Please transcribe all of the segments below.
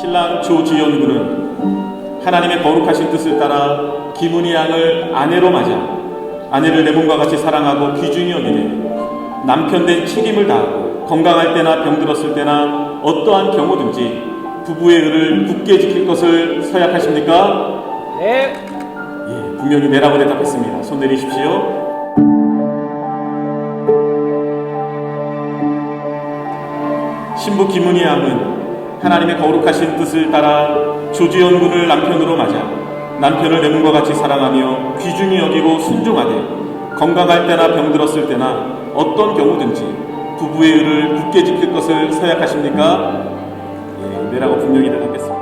신랑 조지연 군은 하나님의 거룩하신 뜻을 따라 김은희 양을 아내로 맞아 아내를 내 몸과 같이 사랑하고 귀중히 여기네 남편 된 책임을 다하고 건강할 때나 병들었을 때나 어떠한 경우든지 부부의 의를 굳게 지킬 것을 서약하십니까? 네. 예, 분명히 네라고 대답했습니다. 손 내리십시오. 신부 김은희 양은 하나님의 거룩하신 뜻을 따라 조지연 군을 남편으로 맞아 남편을 내 몸과 같이 사랑하며 귀중히 여기고 순종하되 건강할 때나 병들었을 때나 어떤 경우든지 부부의 의를 굳게 지킬 것을 서약하십니까? 예, 네라고 분명히 대답했습니다.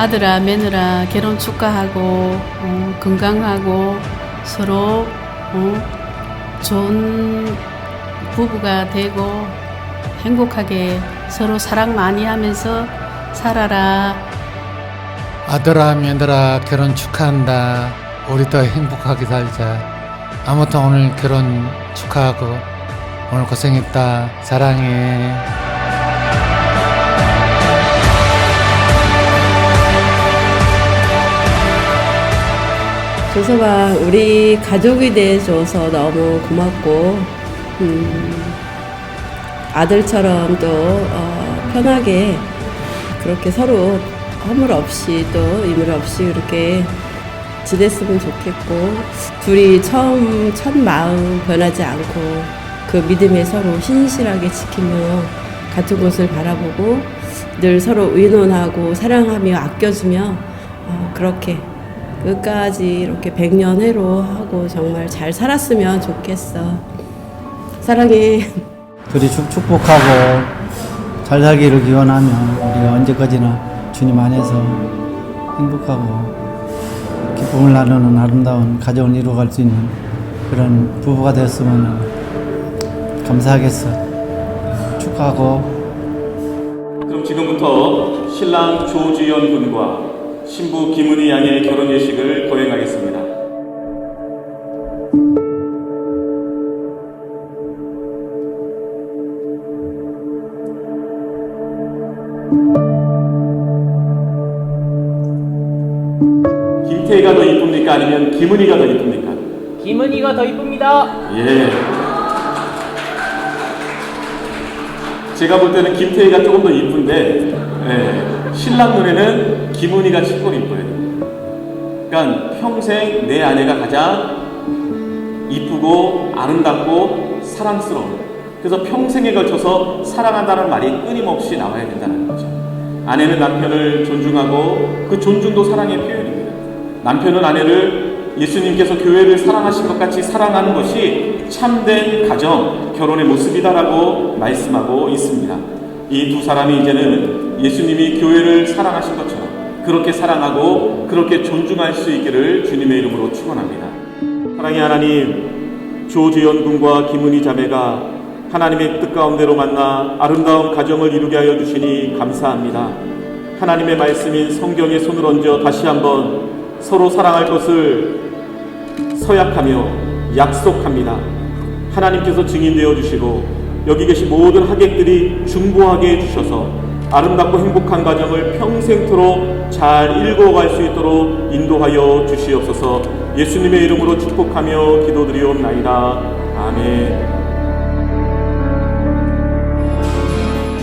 아들아 며느라 결혼 축하하고 어, 건강하고 서로 어, 좋은 부부가 되고 행복하게 서로 사랑 많이 하면서 살아라. 아들아 며느라 결혼 축하한다. 우리 더 행복하게 살자. 아무튼 오늘 결혼 축하하고 오늘 고생했다. 사랑해. 조서방 우리 가족이 돼줘서 너무 고맙고 음, 아들처럼 또 어, 편하게 그렇게 서로 허물 없이 또 이물 없이 그렇게 지냈으면 좋겠고 둘이 처음 첫 마음 변하지 않고 그 믿음에 서로 신실하게 지키며 같은 곳을 바라보고 늘 서로 의논하고 사랑하며 아껴주며 어, 그렇게 끝까지 이렇게 백년해로 하고 정말 잘 살았으면 좋겠어. 사랑해. 둘이 축- 축복하고 잘 살기를 기원하며 우리가 언제까지나 주님 안에서 행복하고 기쁨을 나누는 아름다운 가정을 이루어갈 수 있는 그런 부부가 되었으면 감사하겠어. 축하하고 그럼 지금부터 신랑 조지연 군과 신부 김은희 양의 결혼 예식을 거행하겠습니다. 김태희가 더 이쁩니까? 아니면 김은희가 더 이쁩니까? 김은희가 더 이쁩니다. 예. 제가 볼 때는 김태희가 조금 더 이쁜데, 예. 신랑 눈에는 김은희가 최고 이뻐요. 그러니까 평생 내 아내가 가장 이쁘고 아름답고 사랑스러운. 그래서 평생에 걸쳐서 사랑한다는 말이 끊임없이 나와야 된다는 거죠. 아내는 남편을 존중하고 그 존중도 사랑의 표현입니다. 남편은 아내를 예수님께서 교회를 사랑하신 것 같이 사랑하는 것이 참된 가정, 결혼의 모습이다라고 말씀하고 있습니다. 이 두 사람이 이제는 예수님이 교회를 사랑하신 것처럼 그렇게 사랑하고 그렇게 존중할 수 있기를 주님의 이름으로 축원합니다. 사랑의 하나님, 조지연 군과 김은희 자매가 하나님의 뜻 가운데로 만나 아름다운 가정을 이루게 하여 주시니 감사합니다. 하나님의 말씀인 성경에 손을 얹어 다시 한번 서로 사랑할 것을 서약하며 약속합니다. 하나님께서 증인되어 주시고 여기 계신 모든 하객들이 중보하게 해주셔서 아름답고 행복한 가정을 평생토록 잘 읽어갈 수 있도록 인도하여 주시옵소서 예수님의 이름으로 축복하며 기도드리옵나이다. 아멘.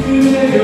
그대여,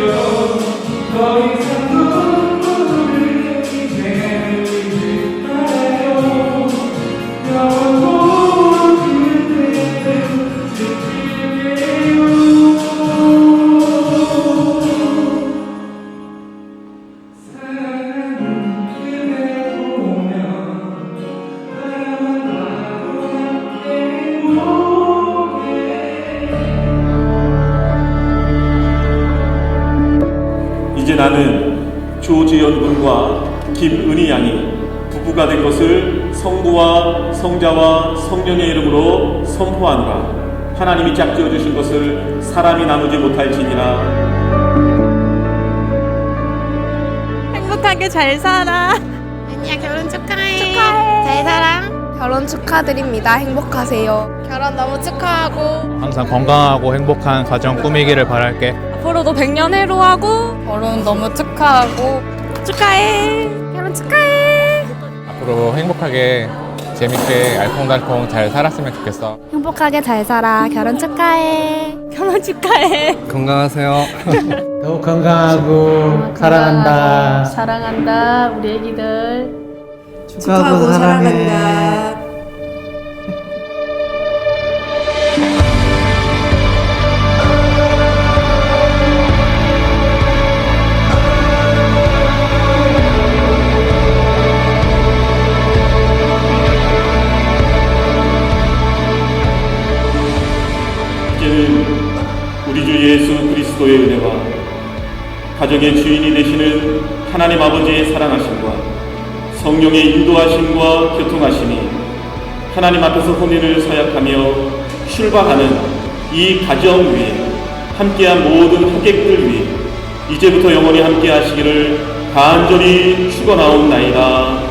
연 군과 김은희 양이 부부가 된 것을 성부와 성자와 성령의 이름으로 선포하노라. 하나님이 짝지어 주신 것을 사람이 나누지 못할지니라. 행복하게 잘 살아. 아니야 결혼 축하해. 축하해. 잘 살아. 결혼 축하드립니다. 행복하세요. 결혼 너무 축하하고 항상 건강하고 행복한 가정 꾸미기를 바랄게. 앞으로도 백년 해로하고 결혼 너무 축하하고 축하해. 결혼 축하해. 앞으로 행복하게 재밌게 알콩달콩 잘 살았으면 좋겠어. 행복하게 잘 살아. 결혼 축하해. 결혼 축하해. 건강하세요. 더욱 건강하고 사랑한다. 사랑한다 우리 애기들. 축하하고 사랑한다. 이제는 가정의 주인이 되시는 하나님 아버지의 사랑하심과 성령의 인도하심과 교통하심이 하나님 앞에서 혼인을 서약하며 출발하는 이 가정 위에 함께한 모든 하객들 위해 이제부터 영원히 함께 하시기를 간절히 축원하옵나이다.